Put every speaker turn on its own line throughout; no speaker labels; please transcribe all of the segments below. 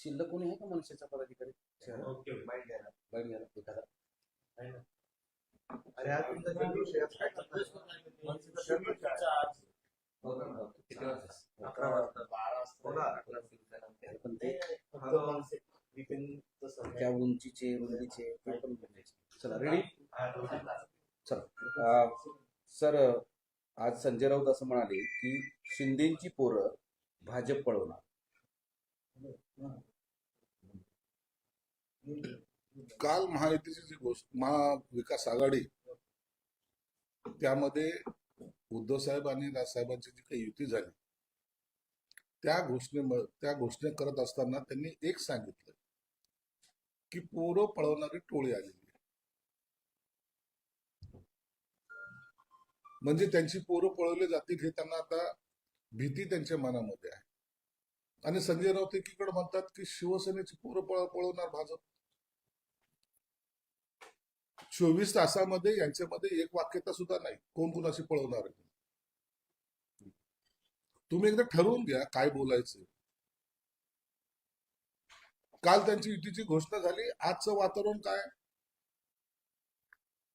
शिल्लक कोणी आहे का मनसेचा पदाधिकारी? शहरात
ओके माहिती घ्या ना.
बाहेर गेला एखादा?
आहे ना. अरे आज तुमचा जन्म विषय आज काय करणार? मनसेचा जन्म काय?
किती वाजता?
अकरा वाजता. बारा
हो
वाजता.
पण ते
फक्त मनसे विपिनचं सरकार.
त्या उंचीचे रुंदीचे ते पण बघायचे. चला रेडी
हा,
चला. सर आज संजय राऊत असं म्हणाले की शिंदेची पोरं भाजप पळवणार.
काल महायुतीची जी गोष्ट महाविकास आघाडी त्यामध्ये उद्धव साहेब आणि राजसाहेबांची जी काही युती झाली त्या घोषणे त्या घोषणे करत असताना त्यांनी एक सांगितलं की पोरं पळवणारी टोळी आलेली म्हणजे त्यांची पोरं पळवले जातील हे त्यांना आता भीती त्यांच्या मनामध्ये आहे. आणि संजय राऊत एकीकडे म्हणतात की शिवसेनेची पोरं पळ पळवणार भाजप. चोवीस तासामध्ये यांच्यामध्ये एक वाक्यता सुद्धा नाही. कोण कुणाशी पळवणार आहे? तुम्ही एकदा ठरवून घ्या काय बोलायचं काल त्यांची युतीची घोषणा झाली. आजचं वातावरण काय?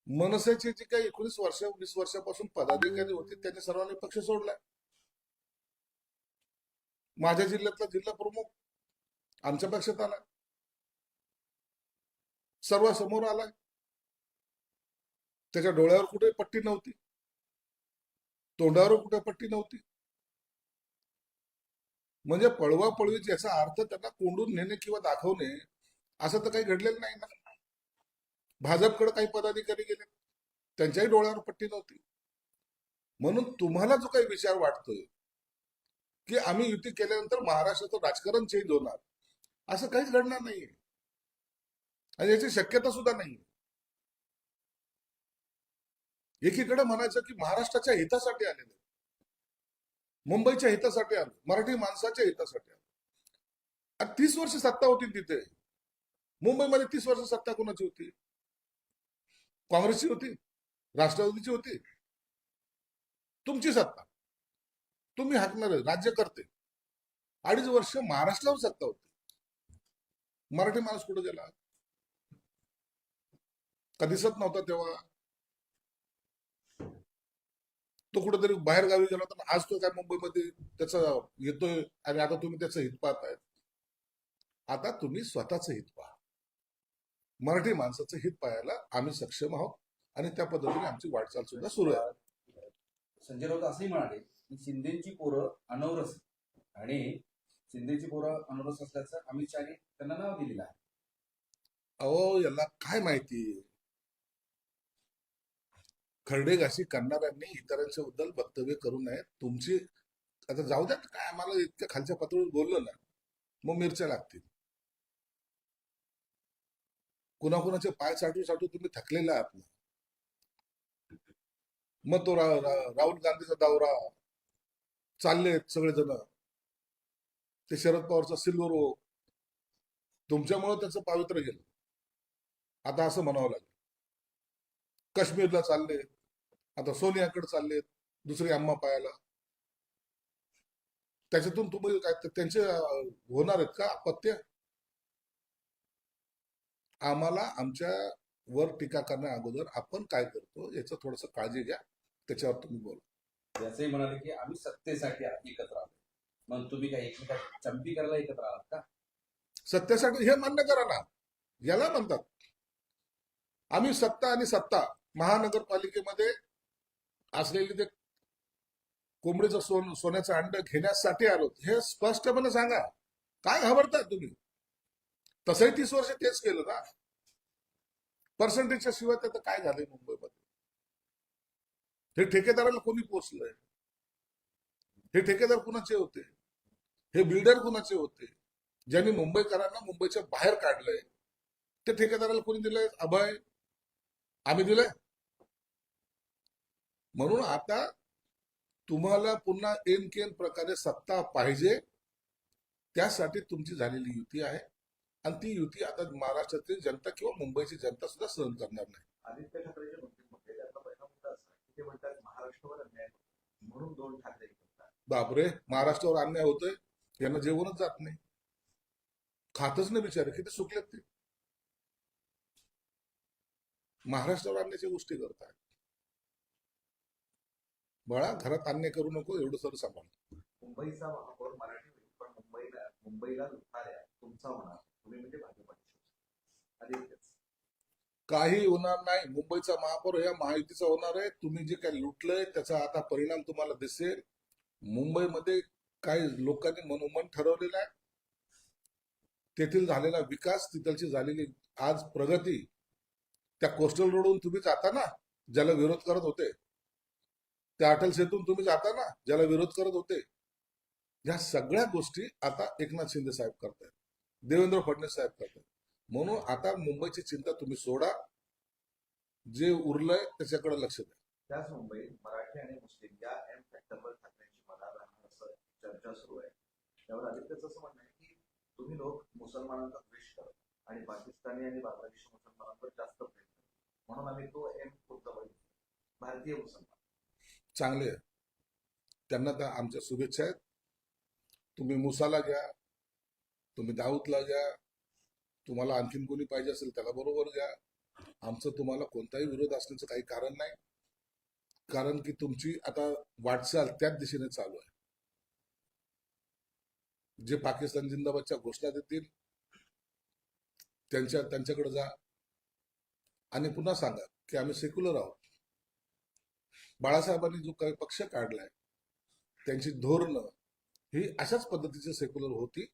मनसेचे जे काही एकोणीस वर्ष वीस वर्षापासून पदाधिकारी होते त्यांनी सर्वांनी पक्ष सोडलाय. माझ्या जिल्ह्यातला जिल्हा प्रमुख आमच्या पक्षात आलाय. सर्व समोर आलाय. त्याच्या डोळ्यावर कुठे पट्टी नव्हती. तोंडावर कुठे पट्टी नव्हती. म्हणजे पळवा पळवीच याचा अर्थ त्यांना कोंडून नेणे किंवा दाखवणे असं तर काही घडलेलं नाही ना. भाजपकडे काही पदाधिकारी गेले त्यांच्याही डोळ्यावर पट्टी नव्हती. म्हणून तुम्हाला जो काही विचार वाटतोय की आम्ही युती केल्यानंतर महाराष्ट्राचं राजकारण चेंज होणार असं काहीच घडणार नाहीये. आणि याची शक्यता सुद्धा नाहीये. एकीकडे म्हणायचं की महाराष्ट्राच्या हितासाठी आलेले मुंबईच्या हितासाठी आलो मराठी माणसाच्या हितासाठी आलो तीस वर्ष सत्ता होती तिथे. मुंबईमध्ये तीस वर्ष सत्ता कोणाची होती? काँग्रेसची होती? राष्ट्रवादीची होती? तुमची सत्ता. तुम्ही हाकणार राज्य करते. अडीच वर्ष महाराष्ट्रावर सत्ता होती. मराठी माणूस कुठे गेला? का दिसत नव्हता तेव्हा. तो कुठेतरी बाहेर गावी गेला होता आज तो काय मुंबईमध्ये त्याचा येतोय आणि आता तुम्ही त्याचं हित पाहतायत. आता तुम्ही स्वतःचं हित पहा. मराठी माणसाचं हित पाहायला आम्ही सक्षम आहोत आणि त्या पद्धतीने आमची वाटचाल सुद्धा सुरू आहे.
संजय राऊत असंही म्हणाले की शिंदेची पोरं अनवरस. आणि शिंदेची पोरं अनवरस असल्याचं अमित शहाने त्यांना नाव दिलेलं आहे.
अहो याला काय माहिती? खरडे घाशी करणाऱ्यांनी इतरांच्या बद्दल वक्तव्य करू नये. तुमची आता जाऊ द्या काय आम्हाला इतक्या खालच्या पातळीवर बोललो ना मग मिरच्या लागतील. कुणाकुणाचे पाय साठू साठू तुम्ही थकलेला आहात ना. मग तो रा, रा, राहुल गांधीचा दौरा चाललेत सगळेजण. ते शरद पवारचा सिल्वर हो तुमच्यामुळे त्याचं पावित्र्य गेलं. आता असं म्हणावं लागेल. काश्मीरला चालले आता सोनियाकडे चाललेत दुसरी अम्मा पायाला. त्याच्यातून तुम्ही काय त्यांचे होणार आहेत का अपत्य? आम्हाला आमच्या वर टीका करण्या अगोदर आपण काय करतो याचं थोडस काळजी घ्या. त्याच्यावर तुम्ही बोला.
याचंही म्हणाले की आम्ही सत्तेसाठी एकत्र आलो. मग तुम्ही काय एकमेका चंपी करायला एकत्र आलात का?
सत्तेसाठी हे मान्य करा ना. याला म्हणतात. आम्ही सत्ता आणि सत्ता महानगरपालिकेमध्ये असलेले ते कोंबडीचं सोन सोन्याचं अंड घेण्यासाठी आलो. हे स्पष्टपणे सांगा. काय घाबरताय तुम्ही? तसंही तीस वर्ष तेच केलं ना? पर्सेंटेजच्या शिवाय त्याचं काय झालंय मुंबईमध्ये? हे ठेकेदाराला कोणी पोचलंय? हे ठेकेदार कुणाचे होते? हे बिल्डर कुणाचे होते? ज्यांनी मुंबईकरांना मुंबईच्या बाहेर काढलंय ते ठेकेदाराला कोणी दिलंय? अभय आम्ही दिलंय? म्हणून आता तुम्हाला पुन्हा एन केन प्रकारे सत्ता पाहिजे त्यासाठी तुमची झालेली युती आहे. आणि ती युती आता महाराष्ट्रातील जनता किंवा मुंबईची जनता सुद्धा सहन करणार नाही.
आदित्य ते म्हणतात महाराष्ट्रावर अन्याय. म्हणून दोन ठाकरे
बापरे महाराष्ट्रावर अन्याय होतोय? यांना जेवणच जात नाही. खातच नाही बिचारे किती सुकलेत ते. महाराष्ट्रावर आणण्याच्या गोष्टी करताय बाळा घरात अन्य करू नको एवढं सर सांभाळ.
मुंबईचा महापौर मराठी होईल पण मुंबईला मुंबईला लुटणाऱ्या तुमचा होणार तुम्ही म्हणजे भाजपची.
काही होणार नाही. मुंबईचा महापौर या महायुतीचा होणार आहे. तुम्ही जे काही लुटलंय त्याचा आता परिणाम तुम्हाला दिसेल. मुंबईमध्ये काही लोकांनी मनोमन ठरवलेलं आहे. तेथील झालेला विकास तिथलची झालेली आज प्रगती त्या कोस्टल रोडवरून तुम्ही जाता ना ज्याला विरोध करत होते त्या अटल सेतून तुम्ही जाता ना ज्याला विरोध करत होते. या सगळ्या गोष्टी आता एकनाथ शिंदे साहेब करतायत. देवेंद्र फडणवीस साहेब करतायत. म्हणून आता मुंबईची चिंता तुम्ही सोडा. जे उरलंय त्याच्याकडे लक्ष द्या.
त्याच मुंबईत मराठी आणि मुस्लिम या एम फॅक्टरवर ठाकरेंची मला राहणार असं चर्चा सुरू आहे. त्यावर आदित्यचं असं म्हणणं आहे की तुम्ही लोक मुसलमानांचा द्वेष करत आणि पाकिस्तानी आणि बांगलादेशी मुसलमानांवर जास्त प्रेम म्हणून आम्ही तो एम पुढचा भारतीय मुसलमान.
चांगले आहे त्यांना त्या आमच्या शुभेच्छा आहेत. तुम्ही मुसाला घ्या तुम्ही दाऊदला घ्या तुम्हाला आणखीन कोणी पाहिजे असेल त्याला बरोबर घ्या. आमचं तुम्हाला कोणताही विरोध असण्याचं काही कारण नाही. कारण की तुमची आता वाटचाल त्याच दिशेने चालू आहे. जे पाकिस्तान जिंदाबादच्या घोषणा देतील त्यांच्या त्यांच्याकडे जा. आणि पुन्हा सांगा की आम्ही सेक्युलर आहोत. बाळासाहेबांनी जो काही पक्ष काढलाय त्यांची धोरणं ही अशाच पद्धतीची सेक्युलर होती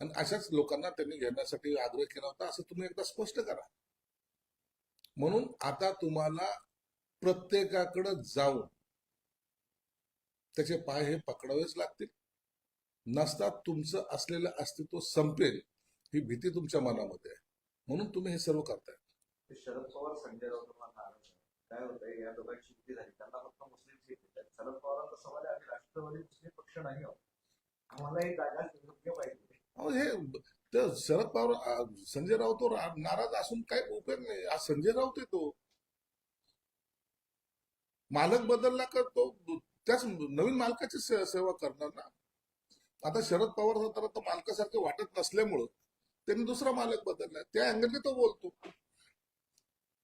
आणि अशाच लोकांना त्यांनी घेण्यासाठी आग्रह केला होता असं तुम्ही एकदा स्पष्ट करा. म्हणून आता तुम्हाला प्रत्येकाकडं जाऊन त्याचे पाय हे पकडावेच लागतील. नसतात तुमचं असलेलं अस्तित्व संपेल ही भीती तुमच्या मनामध्ये आहे. म्हणून तुम्ही हे सर्व करताय.
शरद पवार संजय राऊत काय होतंय या दोघांची युती झाली. त्यांना फक्त मुस्लिम सीट देतात शरद पवारांचा सवाल आहे आम्ही राष्ट्रवादी मुस्लिम पक्ष नाही आहोत. आम्हाला ही जागा योग्य पाहिजे.
अहो, हे तर शरद पवार आ, संजय राऊत नाराज असून काही उपयोग नाही. आज संजय राऊत आहे तो. मालक बदलला का तो त्याच नवीन मालकाची से- सेवा करणार ना? आता शरद पवार तर आता मालकासारखे वाटत नसल्यामुळं त्यांनी दुसरा मालक बदलला. त्या अँगलने तो बोलतो.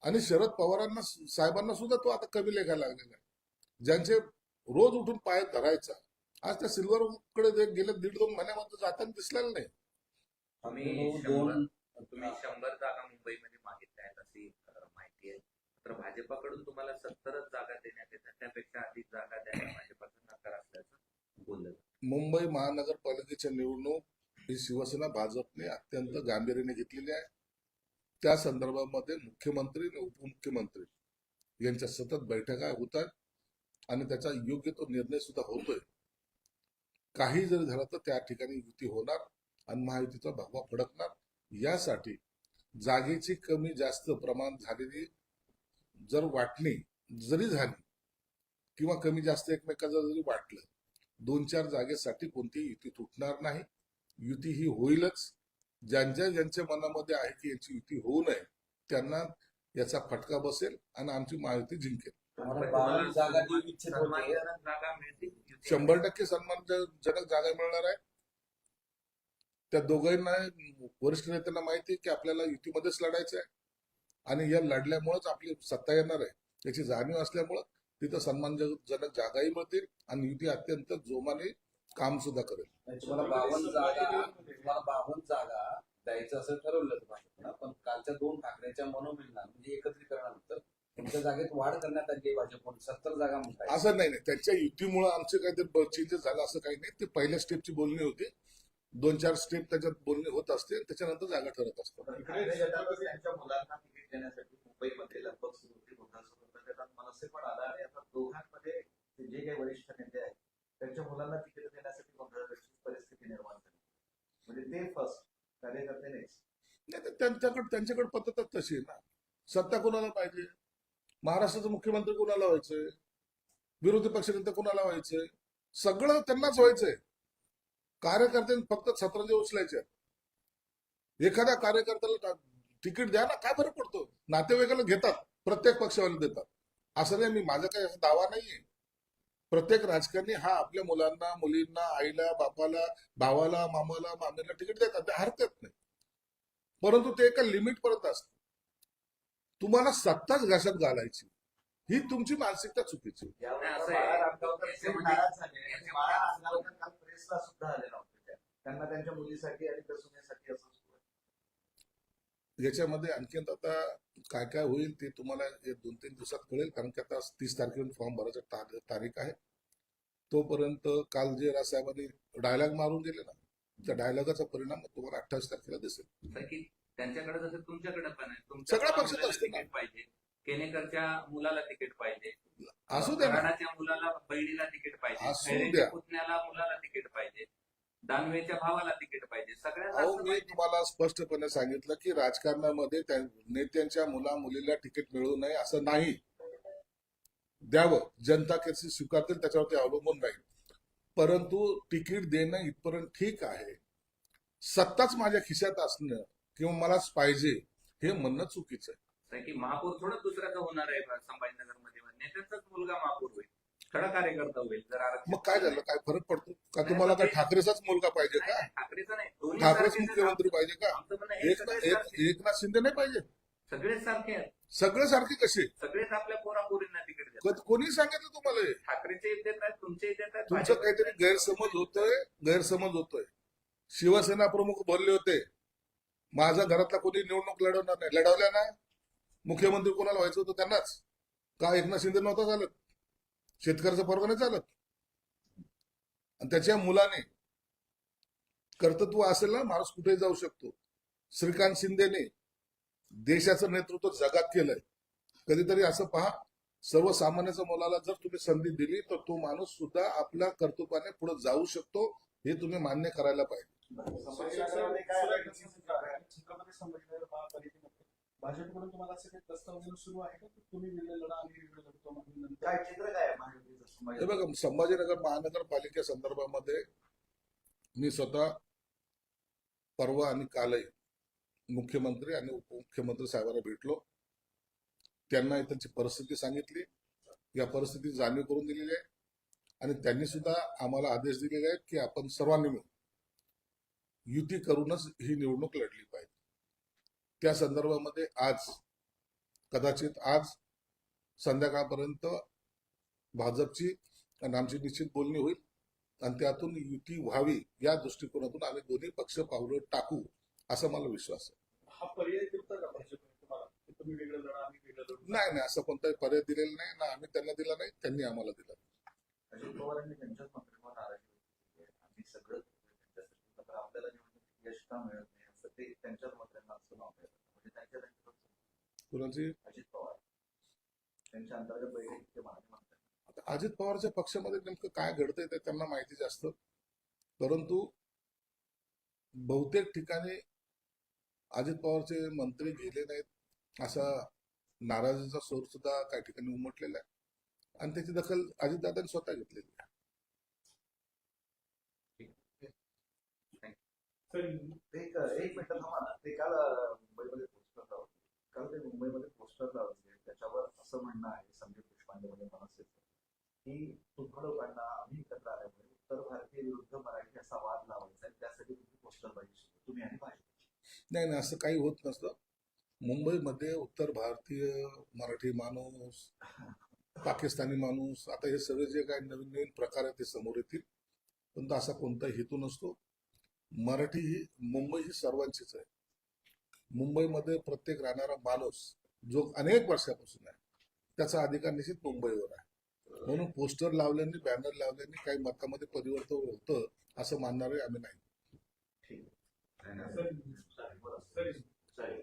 आणि शरद पवारांना साहेबांना सुद्धा तो आता कमी लेखायला लागलेला आहे. ज्यांचे रोज उठून पाय धरायचा. आज त्या सिल्वर कडे गेले दीड दोन महिन्यामध्ये जाताना दिसलेलं नाही.
तुम्ही शंभर जागा मुंबईमध्ये मागितल्या आहेत अशी माहिती आहे. तर भाजपाकडून तुम्हाला सत्तरच जागा देण्यात येतात. त्यापेक्षा अधिक जागा द्यायला भाजपाचा नकार असल्याचं बोललं.
मुंबई महानगरपालिकेच्या निवडणूक ही शिवसेना भाजपने अत्यंत गांभीर्याने घेतलेली आहे. त्या संदर्भामध्ये मुख्यमंत्री आणि उपमुख्यमंत्री यांच्या सतत बैठका होतात आणि त्याचा योग्य तो निर्णय सुद्धा होतोय. काही जरी झालं तर त्या ठिकाणी युती होणार आणि महायुतीचा भगवा फडकणार. यासाठी जागेची कमी जास्त प्रमाण झालेली जर वाटणी जरी झाली किंवा कमी जास्त एकमेकाचं जरी वाटलं दोन चार जागेसाठी कोणतीही युती तुटणार नाही. युती ही होईलच. ज्यांच्या ज्यांच्या मनामध्ये आहे की याची युती होऊ नये त्यांना याचा फटका बसेल आणि आमची महायुती जिंकेल? शंभर टक्के सन्मानजनक जागा मिळणार आहे. त्या दोघांना वरिष्ठ नेत्यांना माहिती आहे की आपल्याला युतीमध्येच लढायचं आहे. आणि या लढल्यामुळेच आपली सत्ता येणार आहे. याची जाणीव असल्यामुळं तिथं सन्मानजनक जागाही मिळतील आणि युती अत्यंत जोमाने काम सुद्धा करेल.
तुम्हाला बावन्न जागा तुम्हाला बावन्न जागा द्यायचं असं ठरवलं होतं भाजपनं पण कालच्या दोन ठाकरेच्या मनोमिलना म्हणजे एकत्रीकरणानंतर तुमच्या जागेत वाढ करण्यात आली आहे भाजपकडून. सत्तर जागा म्हणताय.
असं नाही नाही. त्यांच्या युतीमुळे आमचे काहीतरी चेंजेस झालं असं काही नाही. ते पहिल्या स्टेपची बोलणी होती. दोन चार स्टेप त्याच्यात बोलणी होत असते आणि त्याच्यानंतर जागा ठरत
त्यांच्या मुलांना तिकीट देण्यासाठी मुंबईमध्ये लगभग सुरू होती. गोंधळ सुरू होता त्याच्यात मनसे पण आला आणि आता दोघांमध्ये ते जे काही वरिष्ठ नेते आहेत त्यांच्या मुलांना तिकीट देण्यासाठी गोंधळाची परिस्थिती निर्माण झाली. म्हणजे ते फर्स्ट कार्यकर्ते नेक्स्ट
नाही तर त्यांच्याकडे त्यांच्याकडे पद्धतच तशी आहे ना. सत्ता कोणाला पाहिजे? महाराष्ट्राचं मुख्यमंत्री कोणाला व्हायचंय? विरोधी पक्षनेते कोणाला व्हायचंय? सगळं त्यांनाच व्हायचंय. कार्यकर्त्यांनी फक्त छत्रंजी उचलायचे. एखाद्या कार्यकर्त्याला तिकीट द्या ना काय फरक पडतो? नातेवाईकाला घेतात प्रत्येक पक्षावाले देतात. असं नाही मी माझा काही असा दावा नाहीये. प्रत्येक राजकारणी हा आपल्या मुलांना मुलींना आईला बापाला भावाला मामाला मामीला तिकीट देतात. ते हरकत नाही. परंतु ते एका लिमिट पर्यंत असतं. तुम्हाला सत्ताच घासात घालायची. ही तुमची मानसिकता चुकीची
त्या. त्यांना त्यांच्या मुलीसाठी आणि असं.
याच्यामध्ये आणखीन आता काय काय होईल ते तुम्हाला दोन तीन दिवसात कळेल कारण की आता तीस तारखेला फॉर्म भरायची तारीख आहे. तोपर्यंत काल जे राजसाहेबांनी डायलॉग मारून दिले ना त्या डायलॉगाचा परिणाम तुम्हाला अठ्ठावीस तारखेला दिसेल.
त्यांच्याकडे जसं तुमच्याकडे पण आहे
सगळ्या पक्षात असतं
पाहिजे केनेकरच्या मुलाला तिकीट पाहिजे
असू द्या
मुलाला बहिणीला तिकीट पाहिजे. पुतण्याला मुलाला तिकीट पाहिजे. दानवेच्या भावाला तिकीट पाहिजे. सगळ्यांना
अहो मी
पाहिजे.
तुम्हाला स्पष्टपणे सांगितलं की राजकारणामध्ये त्या नेत्यांच्या मुला मुलीला तिकीट मिळू नये असं नाही. द्यावं. जनता कशी स्वीकारतील त्याच्यावरती अवलंबून राहील. परंतु तिकीट देणं इथपर्यंत ठीक आहे. सत्ताच माझ्या खिशात असणं किंवा मलाच पाहिजे हे म्हणणं चुकीचं आहे.
की महापौर थोडं दुसऱ्याचा होणार आहे संभाजीनगरमध्ये नेत्यांचाच मुलगा महापौर होईल. खडा कार्यकर्ता होईल. जर आरक्षण
मग काय झालं? काय फरक पडतो? का तुम्हाला काय ठाकरेचाच मुलगा पाहिजे का?
ठाकरेचं नाही. दोन्ही
ठाकरेच
सारखेच आहेत.
मुख्यमंत्री पाहिजे का?
आमचं म्हणणं हे
एक
सगळेच
एक
सारखे-
एकनाथ शिंदे नाही पाहिजे.
सगळेच सारखे आहेत.
सगळे सारखे कसे?
सगळेच आपल्या पोरा पोरींना तिकीट देतात.
क- कोणी सांगितलं तुम्हाला हे?
ठाकरेचे आहेत तुमचे देत आहेत
तुमचं काहीतरी. गैरसमज होतोय गैरसमज होतोय. शिवसेना प्रमुख बोलले होते माझ्या घरातला कोणी निवडणूक लढवणार नाही. लढवल्या ना? मुख्यमंत्री कोणाला व्हायचं होतं त्यांनाच? का एकनाथ शिंदे नव्हता चालत? शेतकऱ्याचा पर्व नाही चालत आणि त्याच्या मुलाने कर्तृत्व असेल ना माणूस कुठेही जाऊ शकतो. श्रीकांत शिंदेने देशाचं नेतृत्व जगात केलंय. कधीतरी असं पहा सर्वसामान्याच्या मुलाला जर तुम्ही संधी दिली तर तो माणूस सुद्धा आपल्या कर्तृत्वाने पुढे जाऊ शकतो हे तुम्ही मान्य करायला पाहिजे.
भाजपकडून तुम्हाला असं काही सुरू आहे का? तुम्ही वेगळे लढा आम्ही वेगळे लढतो
काय चित्र काय
हे
संभाजी
बघा संभाजीनगर महानगरपालिके संदर्भामध्ये मी स्वतः परवा आणि कालही मुख्यमंत्री आणि उपमुख्यमंत्री साहेबांना भेटलो. त्यांना त्यांची परिस्थिती सांगितली. या परिस्थिती जाणीव करून दिलेली आहे. आणि त्यांनी सुद्धा आम्हाला आदेश दिलेले आहेत की आपण सर्वांनी मिळून युती करूनच ही निवडणूक लढली पाहिजे. त्या संदर्भामध्ये आज कदाचित आज संध्याकाळपर्यंत भाजपची आणि आमची निश्चित बोलणी होईल आणि त्यातून युती व्हावी या दृष्टिकोनातून आम्ही दोन्ही पक्ष पावलं टाकू असा मला विश्वास आहे.
हा पर्याय
नाही नाही असं कोणताही पर्याय दिलेला नाही ना आम्ही त्यांना दिला नाही त्यांनी आम्हाला दिला
अजित पवारांनी त्यांच्याच मंत्रिमंडळ नाराजी. आम्ही सगळं त्यांच्यासाठी आपल्याला मिळत नाही असं ते त्यांच्याच मंत्र्यांना असं नाव देतात म्हणजे त्यांच्या त्यांच्याकडे
कुणाची
अजित पवार त्यांच्या अंतर्गत बैठकीत ते मागे
आता अजित पवारच्या पक्षामध्ये नेमकं काय घडतंय ते त्यांना माहिती जास्त. परंतु बहुतेक ठिकाणी अजित पवारचे मंत्री गेले नाहीत असा नाराजीचा सूर सुद्धा काही ठिकाणी उमटलेला आहे. आणि त्याची दखल अजितदादांनी स्वतः घेतलेली आहे.
एक मिनिट थांबा ते काल अं, मुंबईमध्ये पोस्टर लावले काल ते मुंबईमध्ये पोस्टर लावले. त्याच्यावर असं म्हणणं आहे संदीप देशपांडे म्हणजे मनसेचं की तुम्हा लोकांना आम्ही एकत्र आल्यामुळे उत्तर भारतीय विरुद्ध मराठी असा वाद लावायचा आहे त्यासाठी तुम्ही पोस्टर पाहिजे तुम्ही आणि भाजप
नाही नाही असं काही होत नसतं. मुंबईमध्ये उत्तर भारतीय मराठी माणूस पाकिस्तानी माणूस आता हे सगळे जे काही नवीन नवीन प्रकार आहेत ते समोर येतील पण असा कोणताही हेतू नसतो. मराठी ही मुंबई ही सर्वांचीच आहे. मुंबईमध्ये प्रत्येक राहणारा माणूस जो अनेक वर्षापासून आहे त्याचा अधिकार निश्चित मुंबईवर आहे. म्हणून पोस्टर लावल्याने बॅनर लावल्याने काही मतामध्ये परिवर्तन होतं असं मानणारे आम्ही नाही.
है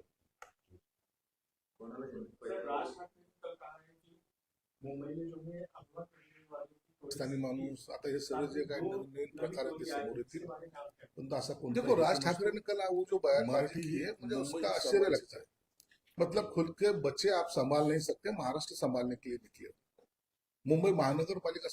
मुंबई में जो अफवाह फैलने वालों की
पाकिस्तानी माणूस आता हे सगळे जे काही नवीन प्रकार आहेत ते समोर येतील. पण असा देखो राज ठाकरे ने कल वो जो बयान मराठी है मुझे उसका आश्चर्य लगता है। मतलब खुद के बच्चे आप संभाल नहीं सकते महाराष्ट्र संभालने के लिए निकले मुंबई महानगर पालिका